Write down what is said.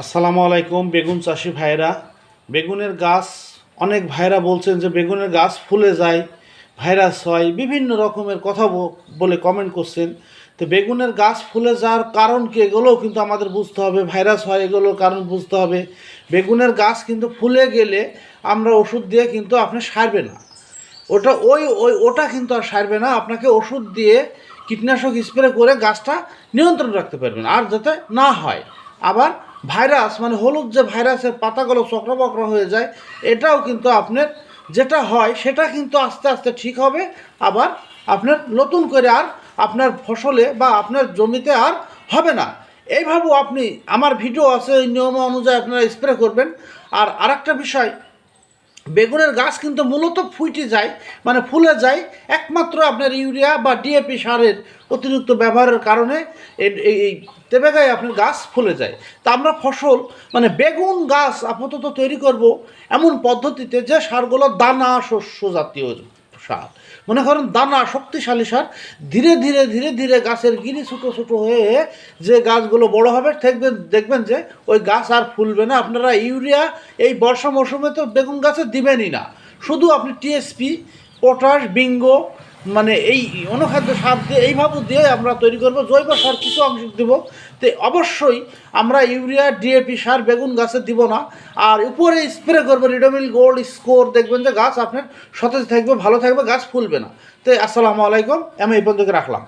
আসসালামু আলাইকুম, বেগুন চাষি ভাইরা বেগুনের গাছ, অনেক ভাইরা বলছেন যে বেগুনের গাছ ফুলে যায়, ভাইরাস হয়, বিভিন্ন রকমের কথা বলে কমেন্ট করছেন। তো বেগুনের গাছ ফুলে যাওয়ার কারণ কি? এগুলোও কিন্তু আমাদের বুঝতে হবে, ভাইরাস হয় এগুলোর কারণ বুঝতে হবে। বেগুনের গাছ কিন্তু ফুলে গেলে আমরা ওষুধ দিয়ে কিন্তু আপনি সারবে না। ওটা ওই ওই, ওটা কিন্তু আর সারবে না, আপনাকে ওষুধ দিয়ে কীটনাশক স্প্রে করে গাছটা নিয়ন্ত্রণ রাখতে পারবেন, আর যাতে না হয়। আবার ভাইরাস মানে হলুদ যে ভাইরাসের পাতাগুলো চক্রবক্র হয়ে যায়, এটাও কিন্তু আপনার যেটা হয়, সেটা কিন্তু আস্তে আস্তে ঠিক হবে। আবার আপনার নতুন করে আর আপনার ফসলে বা আপনার জমিতে আর হবে না। এইভাবেও আপনি, আমার ভিডিও আছে ওই নিয়ম অনুযায়ী আপনারা স্প্রে করবেন। আর আরেকটা বিষয় বেগুনের গাছ কিন্তু মূলত ফুইটে যায় মানে ফুলে যায় একমাত্র আপনার ইউরিয়া বা ডিএপি সারের অতিরিক্ত ব্যবহারের কারণে এই- তেবেগায় আপনার গাছ ফুলে যায়। তা আমরা ফসল মানে বেগুন গাছ আপাতত তৈরি করব এমন পদ্ধতিতে যে সারগুলো দানা শস্য জাতীয়। সার মনে করেন দানা শক্তিশালী সার, ধীরে ধীরে ধীরে ধীরে গাছের গিরি ছোটো ছোটো হয়ে যে গাছগুলো বড় হবে, দেখবেন দেখবেন যে ওই গাছ আর ফুলবে না। আপনারা ইউরিয়া এই বর্ষা মৌসুমে তো বেগুন গাছে দিবেনই না। শুধু আপনি টিএসপি পটাশ বিঙ্গো মানে এই অনুখাদ্য সার দিয়ে এইভাবে দিয়ে আমরা তৈরি করব, জৈব সার কিছু অংশ দেবো। তো অবশ্যই আমরা ইউরিয়া, ডিএপি সার, বেগুন গাছে দিব না। আর উপরে স্প্রে করব রিডোমিল গোল্ড স্কোর দেখবেন যে গাছ আপনার সতেজ থাকবে, ভালো থাকবে, গাছ ফুলবে না। তো আসসালামু আলাইকুম, আমি এই পর্যন্ত রাখলাম।